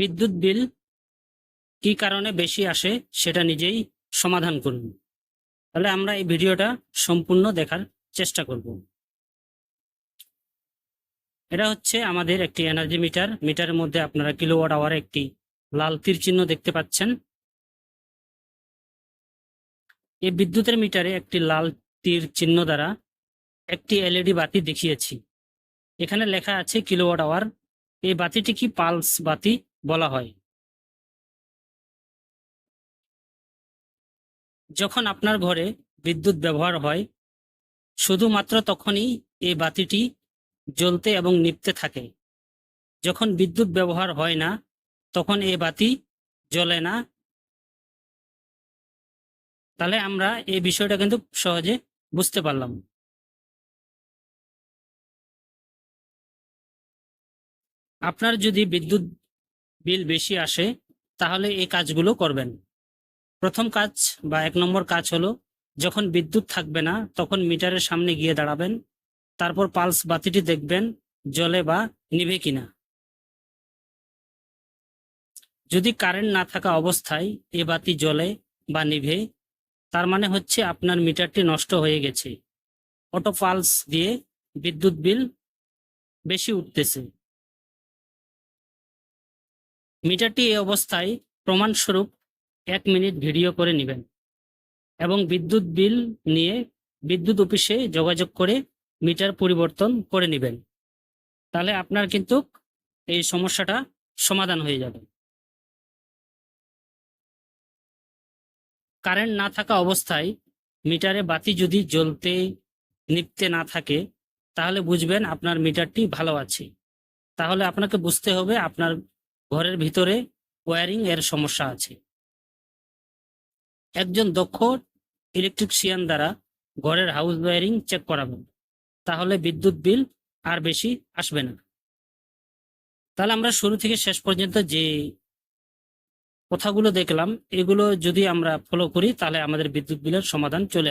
বিদ্যুৎ বিল কি কারণে বেশি আসে সেটা নিজেই সমাধান করুন। তাহলে আমরা এই ভিডিওটা সম্পূর্ণ দেখার চেষ্টা করব। এটা হচ্ছে আমাদের একটি এনার্জি মিটার। মিটারের মধ্যে আপনারা কিলোওয়াট আওয়ার একটি লাল তীর চিহ্ন দেখতে পাচ্ছেন। এই বিদ্যুতের মিটারে একটি লাল তীর চিহ্ন দ্বারা একটি এলইডি বাতি দেখিয়েছি। এখানে লেখা আছে কিলোওয়াট আওয়ার। এই বাতিটি কি পালস বাতি? বলা হয়। যখন আপনার ঘরে বিদ্যুৎ ব্যবহার হয়, শুধুমাত্র তখনই এই বাতিটি জ্বলতে এবং নিভতে থাকে। যখন বিদ্যুৎ ব্যবহার হয় না, তখন এই বাতি জ্বলে না। তাহলে আমরা এই বিষয়টা কিন্তু সহজে বুঝতে পারলাম। আপনার যদি বিদ্যুৎ বিল বেশি আসে, তাহলে এই কাজগুলো করবেন। প্রথম কাজ বা এক নম্বর কাজ হলো, যখন বিদ্যুৎ থাকবে না, তখন মিটারের সামনে গিয়ে দাঁড়াবেন, তারপর পালস বাতিটি দেখবেন জলে বা নিভে কিনা। যদি কারেন্ট না থাকা অবস্থায় এ বাতি জ্বলে বা নিভে, তার মানে হচ্ছে আপনার মিটারটি নষ্ট হয়ে গেছে। অটো পালস দিয়ে বিদ্যুৎ বিল বেশি উঠতেছে। মিটারটি এই অবস্থায় প্রমাণস্বরূপ এক মিনিট ভিডিও করে নেবেন এবং বিদ্যুৎ বিল নিয়ে বিদ্যুৎ অফিসে যোগাযোগ করে মিটার পরিবর্তন করে নেবেন। তাহলে আপনার কিন্তু এই সমস্যাটা সমাধান হয়ে যাবে। কারেন্ট না থাকা অবস্থায় মিটারে বাতি যদি জ্বলতে নিপতে না থাকে, তাহলে বুঝবেন আপনার মিটারটি ভালো আছে। তাহলে আপনাকে বুঝতে হবে আপনার ঘরের ভিতরে ওয়্যারিং এর সমস্যা আছে। একজন দক্ষ ইলেকট্রিশিয়ান দ্বারা ঘরের হাউস ওয়্যারিং চেক করাবেন, তাহলে বিদ্যুৎ বিল আর বেশি আসবে না। তাহলে আমরা শুরু থেকে শেষ পর্যন্ত যে কথাগুলো দেখলাম, এগুলো যদি আমরা ফলো করি, তাহলে আমাদের বিদ্যুৎ বিলের সমাধান চলে আসবে।